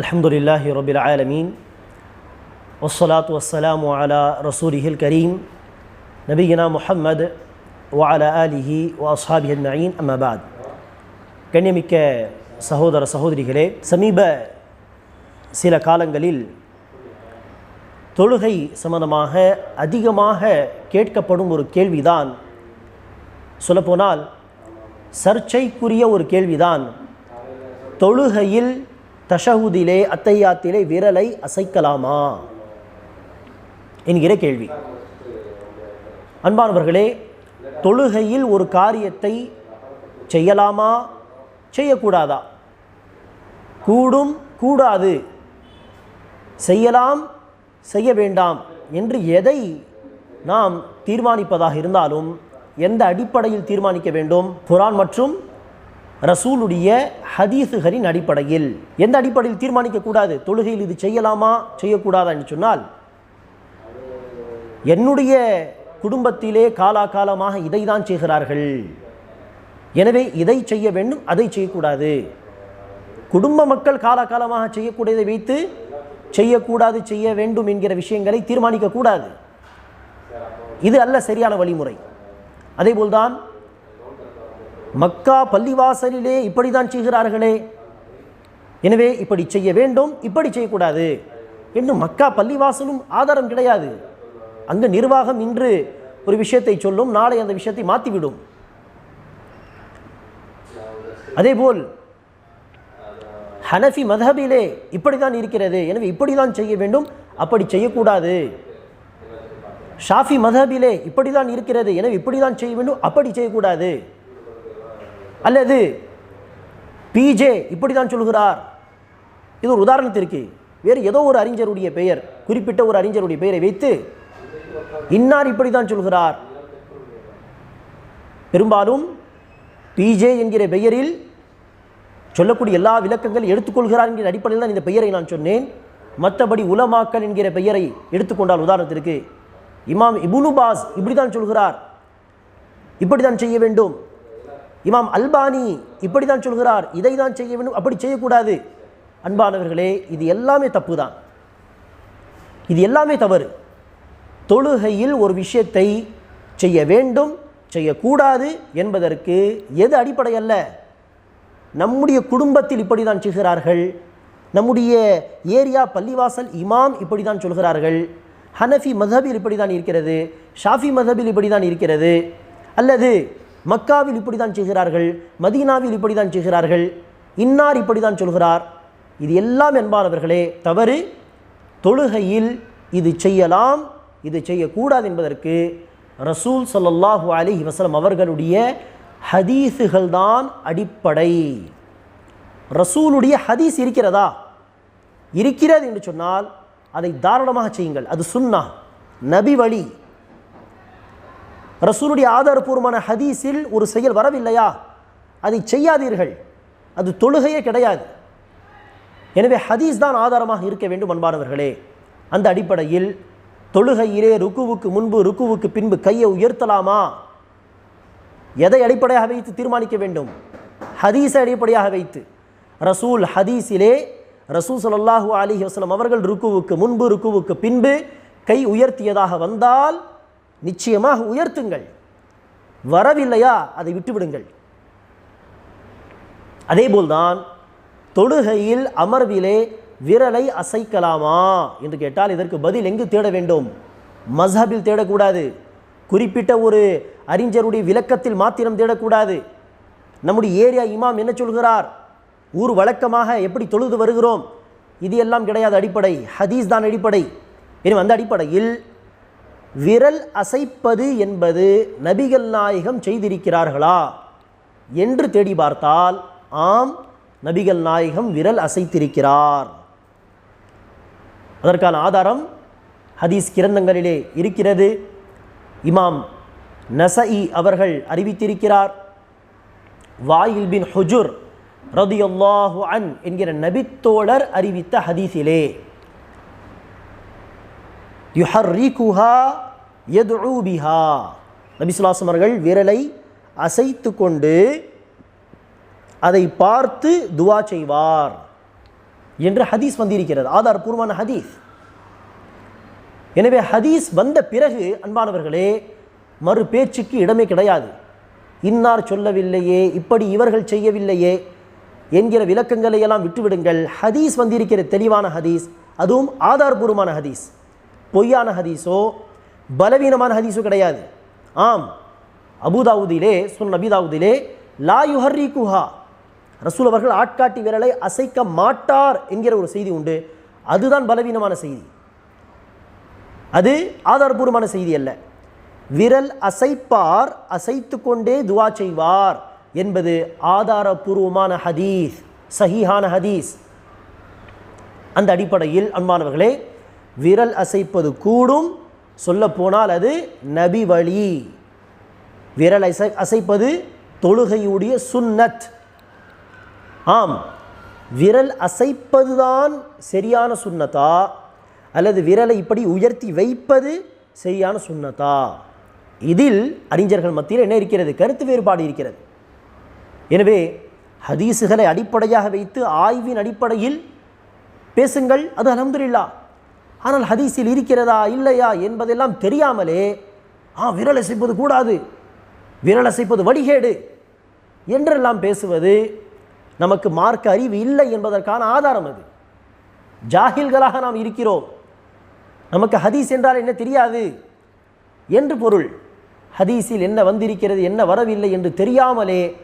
அலமதுல்லாஹி ரபில் ஆலமீன். ஒசலாத் வசலாம் அலா ரசூலிஹில் கரீம். நபிகினா முஹம்மது வாலா அலிஹி வாஸ்ஹாபி நயீன் அம்மாபாத் கண்ணியமிக்க சகோதர சகோதரிகளே சமீப சில காலங்களில் தொழுகை சம்பந்தமாக அதிகமாக கேட்கப்படும் ஒரு கேள்விதான். சொல்லப்போனால் சர்ச்சைக்குரிய ஒரு கேள்விதான். தொழுகையில் தஷஹுதிலே அத்தையாத்திலே விரலை அசைக்கலாமா? என்கிற கேள்வி. அன்பானவர்களே தொழுகையில் ஒரு காரியத்தை செய்யலாமா? செய்யக்கூடாதா? கூடும் கூடாது. செய்யலாம் செய்ய வேண்டாம் என்று எதை நாம் தீர்மானிப்பதாக இருந்தாலும் எந்த அடிப்படையில் தீர்மானிக்க வேண்டும்? குரான் மற்றும் ரசூலுடைய ஹதீசுகளின் அடிப்படையில். எந்த அடிப்படையில் தீர்மானிக்கக்கூடாது தொழுகையில் இது செய்யலாமா? செய்யக்கூடாதான்னு சொன்னால் என்னுடைய குடும்பத்திலே காலாகாலமாக இதை தான் செய்கிறார்கள். எனவே இதை செய்ய வேண்டும் அதை செய்யக்கூடாது. குடும்ப மக்கள் காலாகாலமாக செய்யக்கூடியதை வைத்து செய்யக்கூடாது செய்ய வேண்டும் என்கிற விஷயங்களை தீர்மானிக்கக்கூடாது இது அல்ல சரியான வழிமுறை. அதேபோல்தான் மக்கா பள்ளிவாசலிலே இப்படிதான் செய்கிறார்களே. எனவே இப்படி செய்ய வேண்டும் இப்படி செய்யக்கூடாது. இன்னும் மக்கா பள்ளிவாசலும் ஆதாரம் கிடையாது. அங்கு நிர்வாகம் இன்று ஒரு விஷயத்தை சொல்லும் நாளை அந்த விஷயத்தை மாற்றிவிடும் அதேபோல் ஹனஃபி மதஹபிலே இப்படிதான் இருக்கிறது. எனவே இப்படிதான் செய்ய வேண்டும் அப்படி செய்யக்கூடாது. ஷாஃபி மதஹபிலே இப்படிதான் இருக்கிறது. எனவே இப்படி தான் செய்ய வேண்டும் அப்படி செய்யக்கூடாது. அல்லது பிஜே இப்படி தான் சொல்கிறார் இது ஒரு உதாரணத்திற்கு. வேறு ஏதோ ஒரு அறிஞருடைய பெயர் குறிப்பிட்ட ஒரு அறிஞருடைய பெயரை வைத்து இன்னார் இப்படி தான் சொல்கிறார். பெரும்பாலும் பிஜே என்கிற பெயரில் சொல்லக்கூடிய எல்லா விளக்கங்கள் எடுத்துக்கொள்கிறார் என்கிற அடிப்படையில் தான் இந்த பெயரை நான் சொன்னேன். மற்றபடி உலமாக்கல் என்கிற பெயரை எடுத்துக்கொண்டால் உதாரணத்திற்கு இமாம் இபுனுபாஸ் இப்படி தான் சொல்கிறார். இப்படி தான் செய்ய வேண்டும். இமாம் அல்பானி இப்படி தான் சொல்கிறார் இதை தான் செய்ய வேண்டும் அப்படி செய்யக்கூடாது. அன்பானவர்களே இது எல்லாமே தப்பு தான் இது எல்லாமே தவறு. தொழுகையில் ஒரு விஷயத்தை செய்ய வேண்டும் செய்யக்கூடாது என்பதற்கு எது அடிப்படை அல்ல. நம்முடைய குடும்பத்தில் இப்படி தான் செய்கிறார்கள். நம்முடைய ஏரியா பள்ளிவாசல் இமாம் இப்படி தான் சொல்கிறார்கள். ஹனஃபி மதபில் இப்படி தான் இருக்கிறது. ஷாஃபி மதபில் இப்படி தான் இருக்கிறது. அல்லது மக்காவில் இப்படி தான் செய்கிறார்கள் மதீனாவில் இப்படி தான் செய்கிறார்கள் இன்னார் இப்படி தான் சொல்கிறார். இது எல்லாம் என்பானவர்களே தவறு. தொழுகையில் இது செய்யலாம் இது செய்யக்கூடாது என்பதற்கு ரசூல் சல்லல்லாஹு அலி வசலம் அவர்களுடைய ஹதீஸுகள் தான் அடிப்படை. ரசூலுடைய ஹதீஸ் இருக்கிறதா? இருக்கிறது என்று சொன்னால் அதை தாராளமாக செய்யுங்கள். அது சுன்னா நபி வழி. ரசூலுடைய ஆதாரபூர்வமான ஹதீஸில் ஒரு செயல் வரவில்லையா? அதை செய்யாதீர்கள். அது தொழுகையே கிடையாது. எனவே ஹதீஸ் தான் ஆதாரமாக இருக்க வேண்டும் அன்பானவர்களே. அந்த அடிப்படையில் தொழுகையிலே ருக்குவுக்கு முன்பு ருக்குவுக்கு பின்பு கையை உயர்த்தலாமா? எதை அடிப்படையாக வைத்து தீர்மானிக்க வேண்டும்? ஹதீஸை அடிப்படையாக வைத்து. ரசூல் ஹதீஸிலே ரசூல் சல்லாஹூ அலிஹி வஸ்லம் அவர்கள் ருக்குவுக்கு முன்பு ருக்குவுக்கு பின்பு கை உயர்த்தியதாக வந்தால் நிச்சயமாக உயர்த்துங்கள். வரவில்லையா அதை விட்டுவிடுங்கள். அதேபோல்தான் தொழுகையில் அமர்விலே விரலை அசைக்கலாமா என்று கேட்டால் இதற்கு பதில் எங்கு தேட வேண்டும்? மஸ்ஹபில் தேடக்கூடாது. குறிப்பிட்ட ஒரு அறிஞருடைய விளக்கத்தில் மாத்திரம் தேடக்கூடாது. நம்முடைய ஏரியா இமாம் என்ன சொல்கிறார்? ஊர் வழக்கமாக எப்படி தொழுது வருகிறோம்? இது எல்லாம் கிடையாது அடிப்படை. ஹதீஸ் தான் அடிப்படை. எனவே அந்த அடிப்படையில் விரல் அசைப்பது என்பது நபிகள் நாயகம் செய்திருக்கிறார்களா என்று தேடி பார்த்தால் ஆம் நபிகள் நாயகம் விரல் அசைத்திருக்கிறார். அதற்கான ஆதாரம் ஹதீஸ் கிரந்தங்களிலே இருக்கிறது. இமாம் நசஇ அவர்கள் அறிவித்திருக்கிறார் வாயில் பின் ஹுஜுர் ரதியுல்லாஹு அன் என்கிற நபித்தோழர் அறிவித்த ஹதீஸிலே. யுஹர்ரிகுஹா யதுஉ பிஹா நபிசுல்லாசம் அவர்கள் விரலை அசைத்து கொண்டு அதை பார்த்து துவா செய்வார் என்று ஹதீஸ் வந்திருக்கிறது. ஆதாரபூர்வமான ஹதீஸ். எனவே ஹதீஸ் வந்த பிறகு அன்பானவர்களே மறு பேச்சுக்கு இடமே கிடையாது. இன்னார் சொல்லவில்லையே இப்படி இவர்கள் செய்யவில்லையே என்கிற விளக்கங்களை எல்லாம் விட்டுவிடுங்கள். ஹதீஸ் வந்திருக்கிற தெளிவான ஹதீஸ். அதுவும் ஆதாரபூர்வமான ஹதீஸ். பொய்யான ஹதீஸோ பலவீனமான ஹதீஸோ கிடையாது. ஆம் அபுதாவுதிலே சுன் நபிதாவுதிலே லா யுஹர்ரி குஹா ரசூல் அவர்கள் ஆட்காட்டி விரலை அசைக்க மாட்டார் என்கிற ஒரு செய்தி உண்டு. அதுதான் பலவீனமான செய்தி. அது ஆதாரபூர்வமான செய்தி அல்ல. விரல் அசைப்பார் அசைத்து கொண்டே துவா செய்வார் என்பது ஆதாரபூர்வமான ஹதீஸ் சஹீஹான ஹதீஸ். அந்த அடிப்படையில் அன்பானவர்களே விரல் அசைப்பது கூடும். சொல்ல போனால் அது நபி வழி. விரல் அசை அசைப்பது தொழுகையுடைய சுன்னத். ஆம். விரல் அசைப்பதுதான் சரியான சுன்னத்தா? அல்லது விரலை இப்படி உயர்த்தி வைப்பது சரியான சுன்னத்தா? இதில் அறிஞர்கள் மத்தியில் என்ன இருக்கிறது? கருத்து வேறுபாடு இருக்கிறது. எனவே ஹதீஸுகளை அடிப்படையாக வைத்து ஆய்வின் அடிப்படையில் பேசுங்கள். அது அலமதுல்லா ஆனால் ஹதீஸில் இருக்கிறதா இல்லையா என்பதெல்லாம் தெரியாமலே ஆ விரல் அசைப்பது கூடாது. விரல் அசைப்பது வடிகேடு என்றெல்லாம் பேசுவது நமக்கு மார்க்க அறிவு இல்லை என்பதற்கான ஆதாரம் அது. ஜாகில்களாக நாம் இருக்கிறோம். நமக்கு ஹதீஸ் என்றால் என்ன தெரியாது? என்று பொருள் ஹதீஸில் என்ன வந்திருக்கிறது என்ன வரவில்லை என்று தெரியாமலே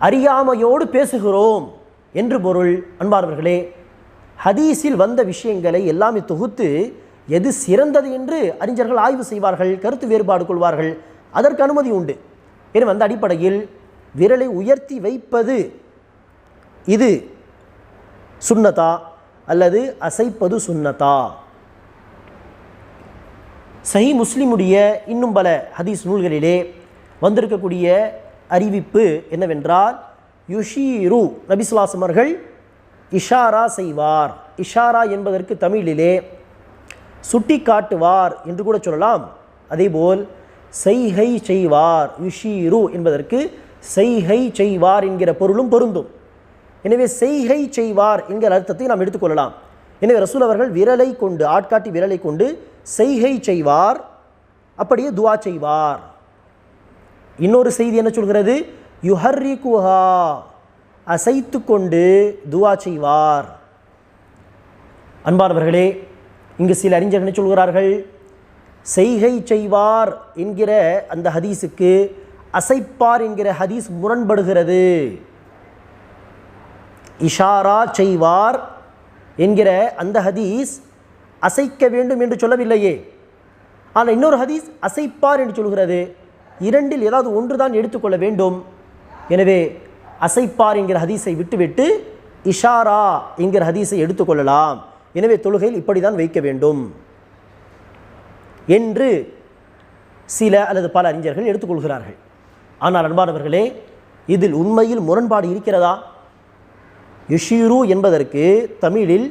அறியாமையோடு பேசுகிறோம் என்று பொருள். அன்பார்வர்களே ஹதீஸில் வந்த விஷயங்களை எல்லாமே தொகுத்து எது சிறந்தது என்று அறிஞர்கள் ஆய்வு செய்வார்கள் கருத்து வேறுபாடு கொள்வார்கள். அதற்கு அனுமதி உண்டு. எனவே அந்த அடிப்படையில் விரலை உயர்த்தி வைப்பது இது சுன்னதா அல்லது அசைப்பது சுன்னதா? சஹி முஸ்லிமுடைய இன்னும் பல ஹதீஸ் நூல்களிலே வந்திருக்கக்கூடிய அறிவிப்பு என்னவென்றால் யுஷீரு நபிசுலாசமர்கள் இஷாரா செய்வார். இஷாரா என்பதற்கு தமிழிலே சுட்டி காட்டுவார் என்று கூட சொல்லலாம். அதேபோல் செய்கை செய்வார் யுஷீரு என்பதற்கு செய்கை செய்வார் என்கிற பொருளும் பொருந்தும். எனவே செய்கை செய்வார் என்கிற அர்த்தத்தை நாம் எடுத்துக்கொள்ளலாம் எனவே ரசூல் அவர்கள் விரலை கொண்டு ஆட்காட்டி விரலை கொண்டு செய்கை செய்வார் அப்படியே துவா செய்வார். இன்னொரு செய்தி என்ன சொல்கிறது? யுஹர்ரி குஹா அசைத்து கொண்டு துவா செய்வார். அன்பானவர்களே இங்கு சில அறிஞர்கள் சொல்கிறார்கள்? செய்கை செய்வார் என்கிற அந்த ஹதீஸுக்கு அசைப்பார் என்கிற ஹதீஸ் முரண்படுகிறது. இஷாரா செய்வார் என்கிற அந்த ஹதீஸ் அசைக்க வேண்டும் என்று சொல்லவில்லையே. ஆனால் இன்னொரு ஹதீஸ் அசைப்பார் என்று சொல்கிறது. இரண்டில் ஏதாவது ஒன்று தான் எடுத்துக்கொள்ள வேண்டும். எனவே அசைப்பார் என்கிற ஹதீஸை விட்டுவிட்டு இஷாரா என்கிற ஹதீஸை எடுத்துக்கொள்ளலாம். எனவே தொழுகையில் இப்படி தான் வைக்க வேண்டும். என்று சில அல்லது பல அறிஞர்கள் எடுத்துக்கொள்கிறார்கள். ஆனால் அன்பானவர்களே இதில் உண்மையில் முரண்பாடு இருக்கிறதா? யுஷீரு என்பதற்கு தமிழில்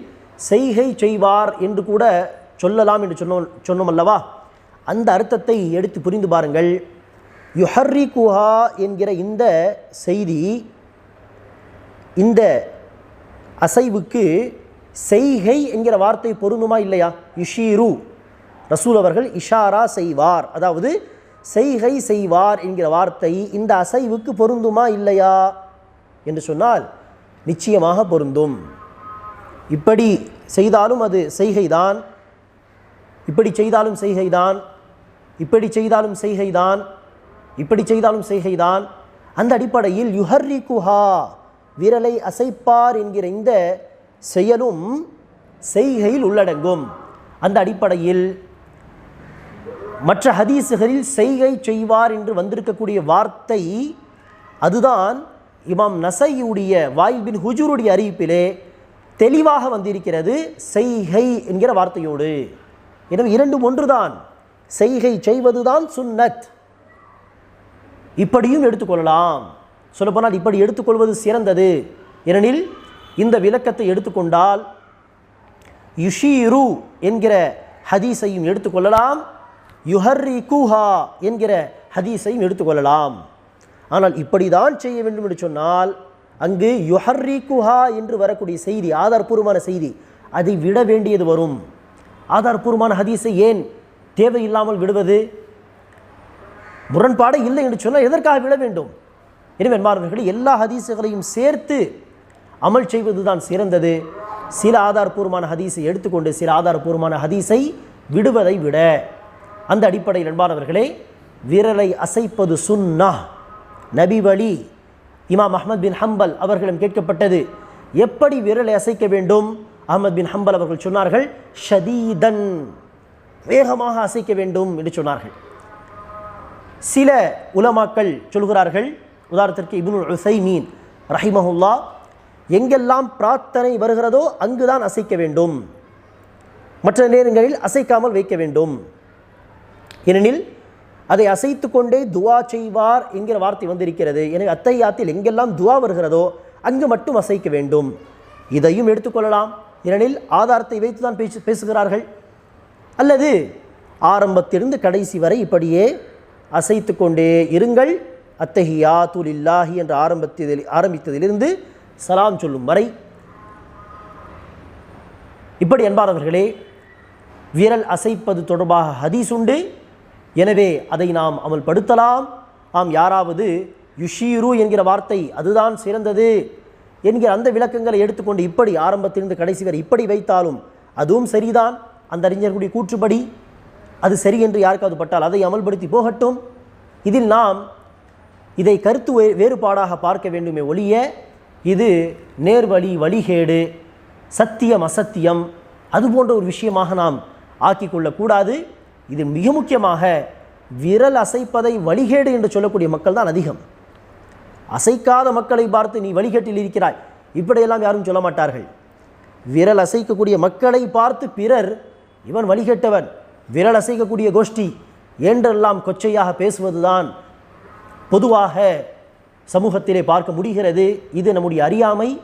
செய்கை செய்வார் என்று கூட சொல்லலாம் என்று சொன்னோம் சொன்னோம் அல்லவா அந்த அர்த்தத்தை எடுத்து புரிந்து பாருங்கள். யுஹர்ரி குஹா என்கிற இந்த செய்தி இந்த அசைவுக்கு செய்கை என்கிற வார்த்தை பொருந்துமா இல்லையா? யுஷீரு. ரசூல் அவர்கள் இஷாரா செய்வார். அதாவது செய்கை செய்வார் என்கிற வார்த்தை இந்த அசைவுக்கு பொருந்துமா இல்லையா? என்று சொன்னால் நிச்சயமாக பொருந்தும். இப்படி செய்தாலும் அது செய்கைதான். இப்படி செய்தாலும் செய்கைதான். இப்படி செய்தாலும் செய்கைதான். இப்படி செய்தாலும் செய்கைதான். அந்த அடிப்படையில் யுஹர்ரி குஹா விரலை அசைப்பார் என்கிற இந்த செயலும் செய்கையில் உள்ளடங்கும். அந்த அடிப்படையில் மற்ற ஹதீஸுகளில் செய்கை செய்வார் என்று வந்திருக்கக்கூடிய வார்த்தை அதுதான் இமாம் நசையுடைய வாய்பின் ஹுஜூருடைய அறிவிப்பிலே தெளிவாக வந்திருக்கிறது செய்கை என்கிற வார்த்தையோடு. எனவே இரண்டும் ஒன்றுதான். செய்கை செய்வதுதான் சுன்னத். இப்படியும் எடுத்துக்கொள்ளலாம். சொல்லப்போனால் இப்படி எடுத்துக்கொள்வது சிறந்தது. ஏனெனில் இந்த விளக்கத்தை எடுத்துக்கொண்டால் யுஷீரு என்கிற ஹதீஸையும் எடுத்துக்கொள்ளலாம். யுஹர்ரி கூஹா என்கிற ஹதீஸையும் எடுத்துக்கொள்ளலாம். ஆனால் இப்படி தான் செய்ய வேண்டும் என்று சொன்னால் அங்கு யுஹர்ரிகுஹா என்று வரக்கூடிய செய்தி ஆதார்பூர்வமான செய்தி அதை விட வேண்டியது வரும். ஆதார்பூர்வமான ஹதீஸை ஏன் தேவையில்லாமல் விடுவது? முரண்பாடு இல்லை என்று சொன்னால் எதற்காக விட வேண்டும்? எனவே மாணவர்களே எல்லா ஹதீஸுகளையும் சேர்த்து அமல் செய்வதுதான் சிறந்தது. சில ஆதாரபூர்வமான ஹதீஸை எடுத்துக்கொண்டு சில ஆதாரபூர்வமான ஹதீஸை விடுவதை விட அந்த அடிப்படையில் அன்பானவர்களே விரலை அசைப்பது சுன்னா. நபி வழி இமாம் அஹமத் பின் ஹம்பல் அவர்களிடம் கேட்கப்பட்டது. எப்படி விரலை அசைக்க வேண்டும்? அஹமத் பின் ஹம்பல் அவர்கள் சொன்னார்கள் ஷதீதன் வேகமாக அசைக்க வேண்டும் என்று சொன்னார்கள். சில உலமாக்கள் சொல்கிறார்கள் உதாரணத்திற்கு இப்னுல் உசைமீன் ரஹிமஹுல்லா எங்கெல்லாம் பிரார்த்தனை வருகிறதோ அங்குதான் அசைக்க வேண்டும். மற்ற நேரங்களில் அசைக்காமல் வைக்க வேண்டும். ஏனெனில் அதை அசைத்து கொண்டே துவா செய்வார் என்கிற வார்த்தை வந்திருக்கிறது. எனவே அத்தையாத்தில் எங்கெல்லாம் துவா வருகிறதோ அங்கு மட்டும் அசைக்க வேண்டும். இதையும் எடுத்துக்கொள்ளலாம். ஏனெனில் ஆதாரத்தை வைத்து தான் பேசு பேசுகிறார்கள். அல்லது ஆரம்பத்திலிருந்து கடைசி வரை இப்படியே அசைத்து கொண்டே இருங்கள். அத்தஹியா துலில்லாஹி என்று ஆரம்பத்தில் ஆரம்பித்ததிலிருந்து சலாம் சொல்லும் வரை இப்படி அன்பானவர்களே விரல் அசைப்பது தொடர்பாக ஹதீஸ் உண்டு. எனவே அதை நாம் அமல்படுத்தலாம். ஆம் யாராவது யுஷீரு என்கிற வார்த்தை அதுதான் சிறந்தது என்கிற அந்த விளக்கங்களை எடுத்துக்கொண்டு இப்படி ஆரம்பத்திலிருந்து கடைசி வரை இப்படி வைத்தாலும் அதுவும் சரிதான். அந்த அறிஞர்களுடைய கூற்றுப்படி அது சரி என்று யாருக்காவது பட்டால் அதை அமல்படுத்தி போகட்டும். இதில் நாம் இதை கருத்து வேறுபாடாக பார்க்க வேண்டுமே ஒழிய இது நேர்வழி வழிகேடு சத்தியம் அசத்தியம் அது போன்ற ஒரு விஷயமாக நாம் ஆக்கி கொள்ளக்கூடாது. இது மிக முக்கியமாக விரல் அசைப்பதை வழிகேடு என்று சொல்லக்கூடிய மக்கள் தான் அதிகம். அசைக்காத மக்களை பார்த்து நீ வழிகேட்டில் இருக்கிறாய். இப்படியெல்லாம் யாரும் சொல்ல மாட்டார்கள். விரல் அசைக்கக்கூடிய மக்களை பார்த்து பிறர் இவன் வழிகெட்டவன். விரல் அசைக்கக்கூடிய கோஷ்டி என்றெல்லாம் கொச்சையாக பேசுவதுதான் பொதுவாக சமூகத்திலே பார்க்க முடிகிறது. இது நம்முடைய அறியாமை.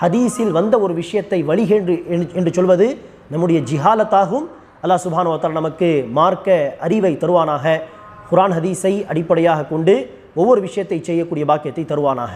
ஹதீஸில் வந்த ஒரு விஷயத்தை வழிகேண்டு என்று- என்று சொல்வது நம்முடைய ஜிஹாலத்தாகும். அல்லாஹ் சுபானுவத்தால் நமக்கு மார்க்க அறிவை தருவானாக. குரான் ஹதீஸை அடிப்படையாக கொண்டு ஒவ்வொரு விஷயத்தை செய்யக்கூடிய பாக்கியத்தை தருவானாக.